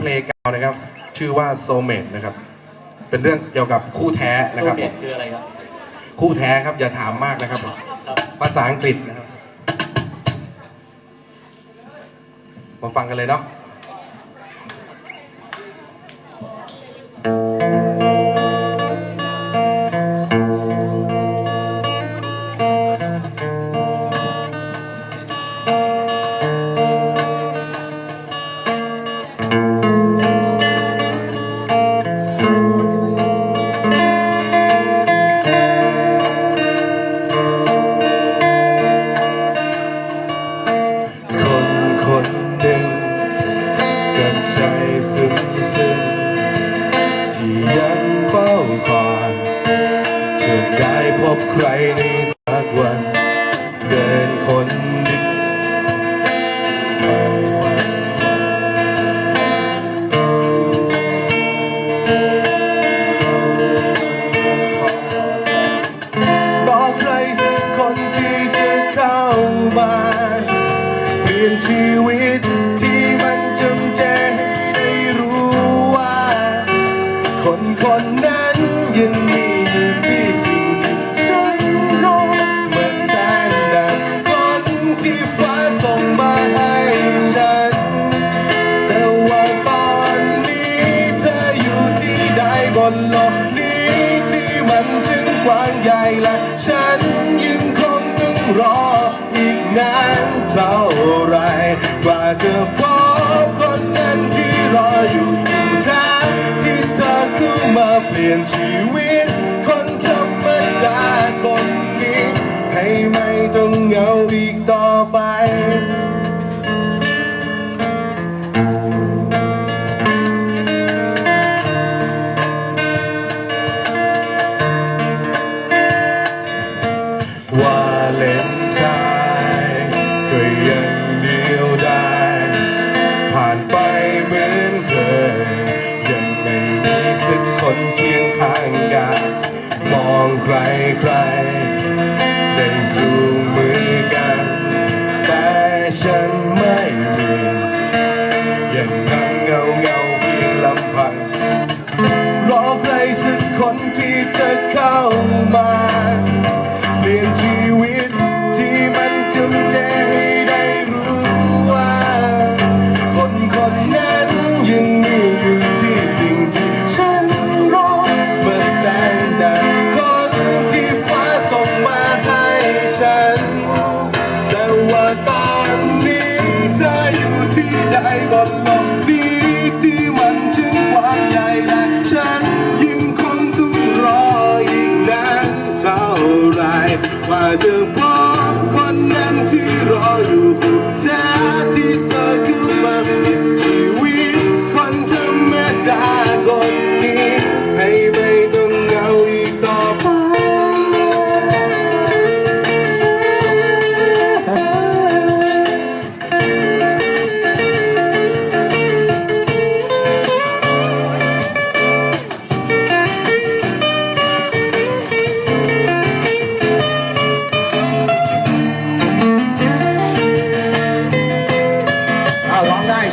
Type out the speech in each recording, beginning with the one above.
เพลงเก่านะครับ ชื่อว่าโซเม e นะครับ เป็นเรื่องเกี่ยวกับคู่แท้นะโซครับเมตคืออะไรครับ คู่แท้ครับอย่าถามมากนะครับครับภาษาอังกฤษนะครับ มาฟังกันเลยเนาะ บใครในสักวัน เดินคนดียวบอกใครสักคนที่จะเข้ามาเปลี่ยนชีวิตที่มันจำเจ นยังคงต้องรออีกนานเท่าไรกว่าจะพบคนนั้นที่รออยู่อยู่ทางที่เธอเข้ามาเปลี่ยนชีวิต ไ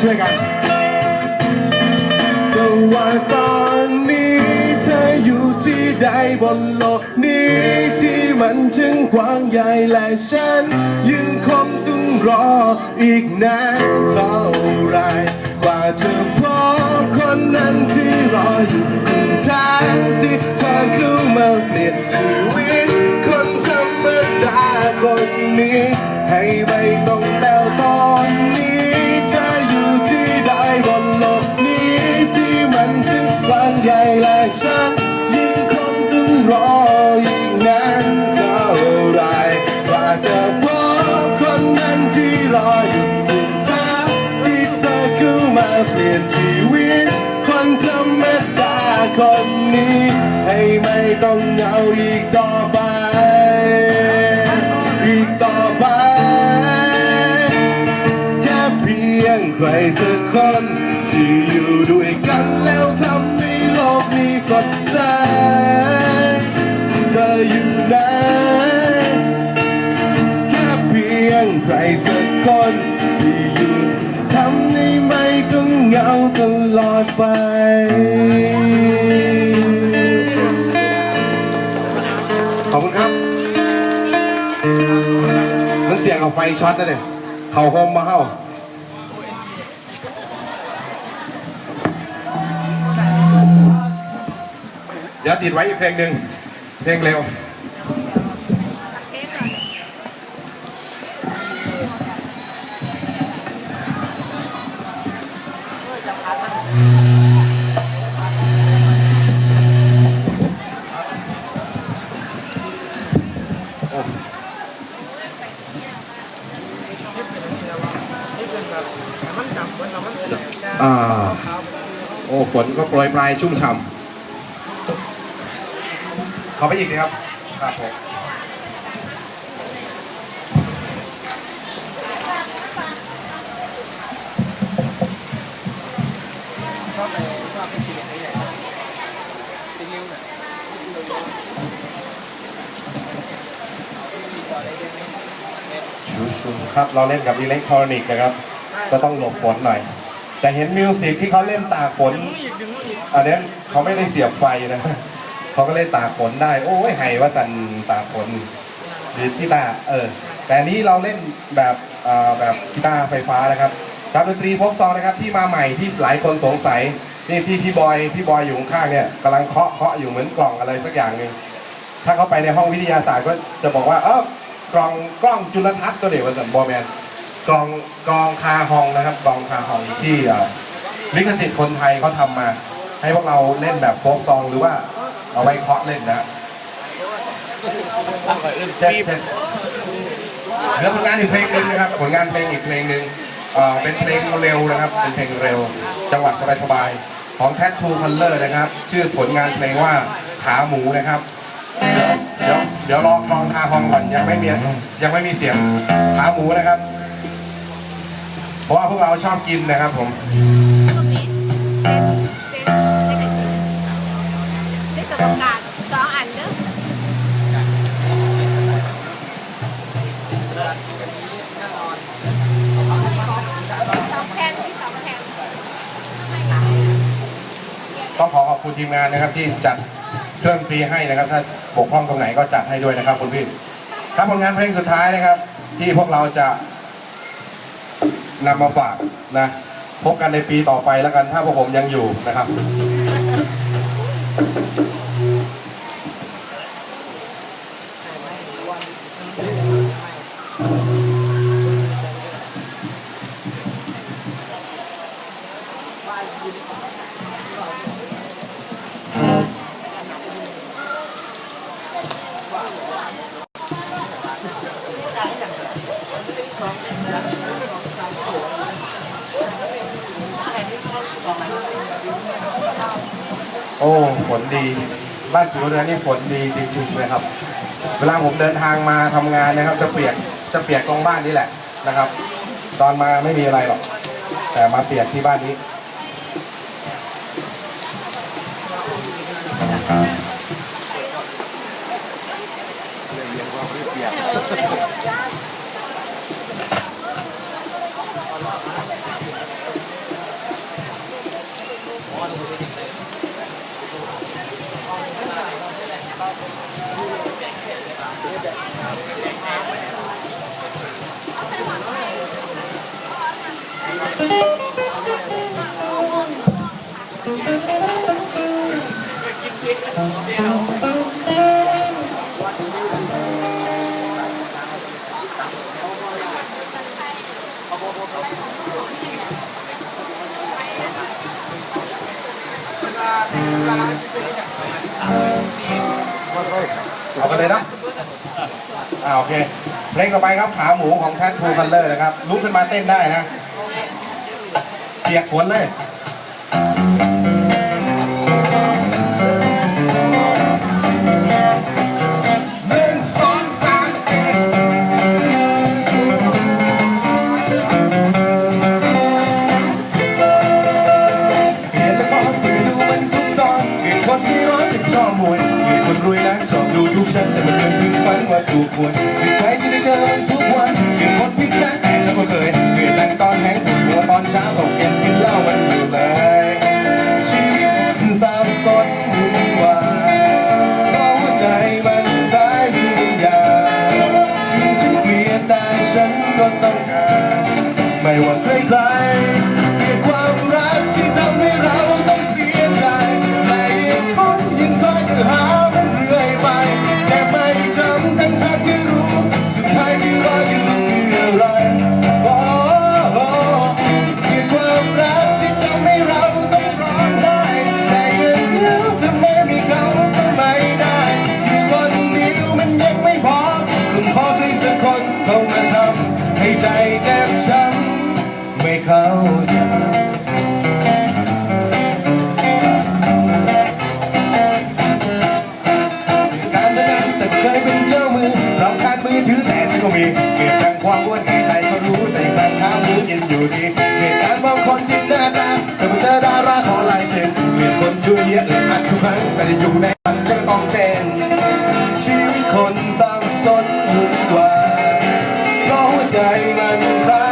ช่วยกันแต่ว่าตอนนี้เธออยู่ที่ใดบนโลกนี้ที่มันจึงกว้างใหญ่และฉันยังคงต้องรออีกนานเท่า คนนี้ ให้ไม่ต้องเหงาอีกต่อไป อีกต่อไปแค่เพียงใครสักคน ที่อยู่ด้วยกันแล้วทำให้โลกนี้สดใส เอาไฟช็อตนะเนี่ยเขาโฮมมาเข้าเดี๋ยวติดไว้อีกเพลงหนึ่งเพลงเร็ว ฝนก็โปรยปลายชุ่มฉ่ำขอไปอีกนะครับครับผมครับ เราเล่นกับอิเล็กทรอนิกส์นะครับ ก็ต้องหลบฝนหน่อย แต่เห็นมิวสิกที่เขาเล่นตากฝนอันนี้เขาไม่ได้เสียบไฟนะเขาก็เล่นตากฝนได้ โอ้ยไห้ว่าสันตากฝนหรือกีตาร์เออ แต่อันนี้เราเล่นแบบเอ่อแบบกีตาร์ไฟฟ้านะครับครับดนตรีพกซองนะครับที่มาใหม่ที่หลายคนสงสัยนี่ที่พี่บอยพี่บอยอยู่ข้างๆเนี่ยกำลังเคาะเคาะอยู่เหมือนกล่องอะไรสักอย่างหนึ่งถ้าเขาไปในห้องวิทยาศาสตร์ก็จะบอกว่าเออกล่องกล้องจุลทรรศน์ก็เดี๋ยวว่าสันบอแมน กองกองคาฮองนะครับกองคาฮองที่ลิขสิทธิ์คนไทยเขาทำมา ให้พวกเราเล่นแบบโฟกซองหรือว่าเอาไว้เคาะเล่นนะเจสเจสเหลือผลงานอีกเพลงหนึ่งนะครับผลงานเพลงอีกเพลงหนึ่งเป็นเพลงเร็วนะครับ เป็นเพลงเร็ว จังหวะสบายๆของ Tattoo Color นะครับ ชื่อผลงานเพลงว่าขาหมูนะครับ เดี๋ยวเดี๋ยวลองลองทาฮองก่อนยังไม่มียังไม่มีเสียงขาหมูนะครับ เพราะว่าพวกเราชอบกินนะครับผมตรงนี้เซ็นเซ็นเซ็นกันทีเซ็นตัวประกาศสองอันเด้อต้องขอขอบคุณทีมงานนะครับที่จัดเครื่องดนตรีให้นะครับ ถ้าบกพร่องตรงไหนก็จัดให้ด้วยนะครับคุณพี่ครับผลงานเพลงสุดท้ายนะครับ ที่พวกเราจะ นำมาฝากนะพบกันในปีต่อไปแล้วกันถ้าพวกผมยังอยู่นะครับ โอ้ฝนดี บ้านสิวเรือนนี่ฝนดีจริงๆเลยครับ เวลาผมเดินทางมาทำงานนะครับ จะเปียกจะเปียกตรงบ้านนี่แหละนะครับ ตอนมาไม่มีอะไรหรอก แต่มาเปียกที่บ้านนี้ Yeah. เอากันเลยนะอ่าโอเค เพลงต่อไปครับขาหมูของแททูคัลเลอร์นะครับ ลุกขึ้นมาเต้นได้นะเจียกขนเลย ดูดีเหตุการณ์บางคนที่หน้าตาแต่มัเจอดาราขอลายเซ็นเปลี่ยนคนดูเยอะอึดอัดทุกครั้งไม่ได้อยู่ในฝันจะต้องเต้นชีวิตคนสร้างสนหุ่นวายเพราะหัวใจมันคล้าย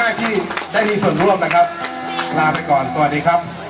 มากๆที่ได้มีส่วนร่วมนะครับ ลาไปก่อน สวัสดีครับ